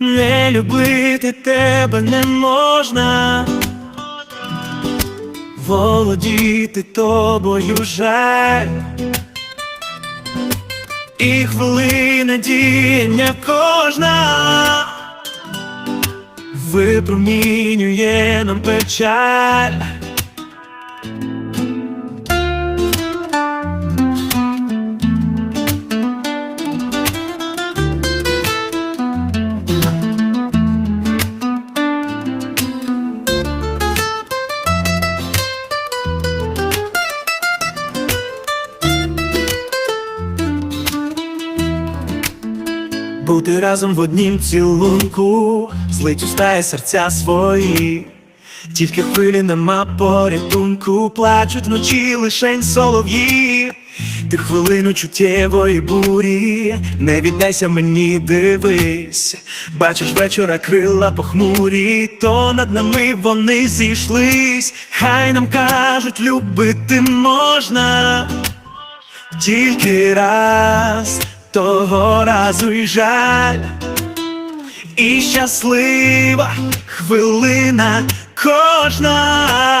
Не любити тебе не можна, володіти тобою жаль, і хвилина діяння кожна. Випромінює нам печаль. Бути разом в однім цілунку, злить устає серця свої, тільки хвилі нема порятунку, плачуть вночі лишень солов'ї, ти хвилину чуттєвої бурі, не віддайся мені, дивись, бачиш вечора крила похмурі, то над нами вони зійшлись, хай нам кажуть, любити можна. Тільки раз, того разу і жаль, і щаслива хвилина кожна.